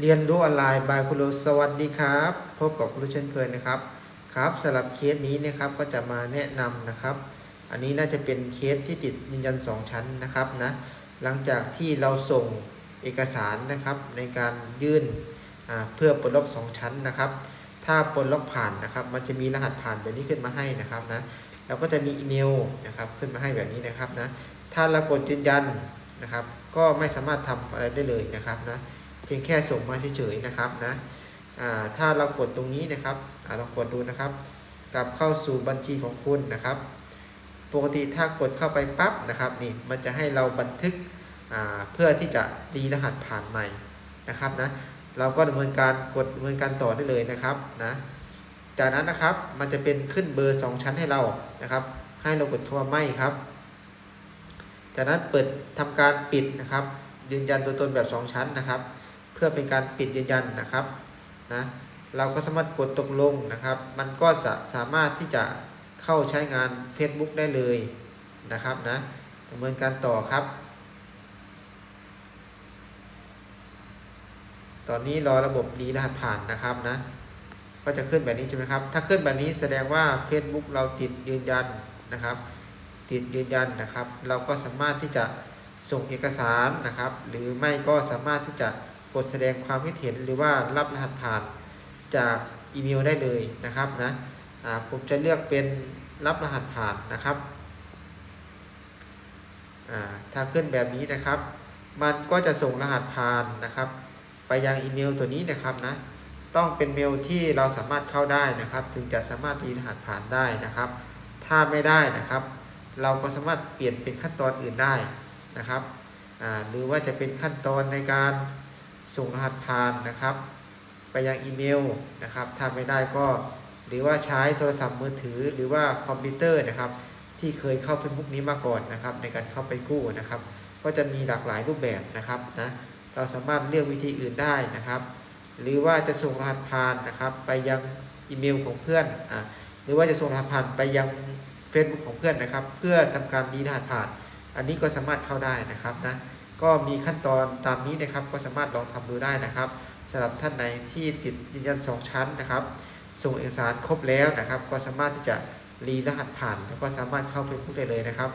เรียนรู้ออนไลน์บายคุณโรสวัสดีครับ พบกับคุณโรเช่นเคยนะครับ ครับสำหรับเคสนี้นะครับก็จะมาแนะนำนะครับ อันนี้น่าจะเป็นเคสที่ติดยืนยัน 2 ชั้นนะครับนะหลังจากที่เราส่งเอกสารนะครับในการยื่นเพื่อปลดล็อก 2 ชั้นนะครับ ถ้าปลดล็อกผ่านนะครับ มันจะมีรหัสผ่านแบบนี้ขึ้นมาให้นะครับนะแล้วก็จะมีอีเมลนะครับขึ้นมาให้แบบนี้นะครับนะถ้าเรากดยืนยันนะครับ ก็ไม่สามารถทำอะไรได้เลยนะครับนะ เพียงแค่ส่งมาเฉยๆนะครับนะถ้าเรากดตรงนี้นะครับอ่าลองกดดูนะครับ กลับเข้าสู่บัญชีของคุณนะครับ ปกติถ้ากดเข้าไปปั๊บนะครับนี่มันจะให้เราบันทึกเพื่อที่จะรีรหัสผ่านใหม่นะครับนะเราก็ดำเนินการกดดำเนินการต่อได้เลยนะครับนะจากนั้นนะครับมันจะเป็นขึ้นเบอร์ 2 ชั้นให้เรานะครับ ให้เรากดคำว่าไม่ครับ จากนั้นเปิดทำการปิดนะครับ ยืนยันตัวตนแบบ 2 ชั้นนะครับ พื่อเป็นการปิดยืนยันนะครับนะเราก็สามารถกดตกลงนะครับ มันก็สาสามารถที่จะเข้าใช้งาน Facebook ได้เลยนะครับนะดำเนินการต่อครับ ตอนนี้รอระบบรีรหัสผ่านนะครับนะก็จะขึ้นแบบนี้ใช่ไหมครับ ถ้าขึ้นแบบนี้แสดงว่า Facebook เราติดยืนยันนะครับ ติดยืนยันนะครับ เราก็สามารถที่จะส่งเอกสารนะครับ หรือไม่ก็สามารถที่จะ กดแสดงความคิดเห็นหรือว่ารับรหัสผ่านจากอีเมลได้เลยนะครับนะผมจะเลือกเป็นรับรหัสผ่านนะครับถ้าขึ้นแบบนี้นะครับ มันก็จะส่งรหัสผ่านนะครับ ไปยังอีเมลตัวนี้นะครับนะต้องเป็นเมลที่เราสามารถเข้าได้นะครับ ถึงจะสามารถรีรหัสผ่านได้นะครับ ถ้าไม่ได้นะครับ เราก็สามารถเปลี่ยนเป็นขั้นตอนอื่นได้นะครับหรือว่าจะเป็นขั้นตอนในการ ส่งรหัสผ่านนะครับ ไปยังอีเมลนะครับถ้าไม่ได้ก็หรือว่าใช้โทรศัพท์มือถือหรือว่าคอมพิวเตอร์นะครับ ที่เคยเข้า Facebook นี้มาก่อนนะครับ ในการเข้าไปกู้นะครับ ก็จะมีหลากหลายรูปแบบนะครับนะเราสามารถเลือกวิธีอื่นได้นะครับ หรือว่าจะส่งรหัสผ่านนะครับ ไปยังอีเมลของเพื่อนอ่าหรือว่าจะส่งรหัสผ่านไปยัง Facebook ของเพื่อนนะครับ เพื่อทำการรีรหัสผ่าน อันนี้ก็สามารถเข้าได้นะครับนะ ก็มีขั้นตอนตามนี้นะครับ ก็สามารถลองทำดูได้นะครับสำหรับท่านไหนที่ติดยืนยัน 2 ชั้นนะครับ ส่งเอกสารครบแล้วนะครับ ก็สามารถที่จะรีรหัสผ่าน แล้วก็สามารถเข้า Facebook ได้เลยนะครับ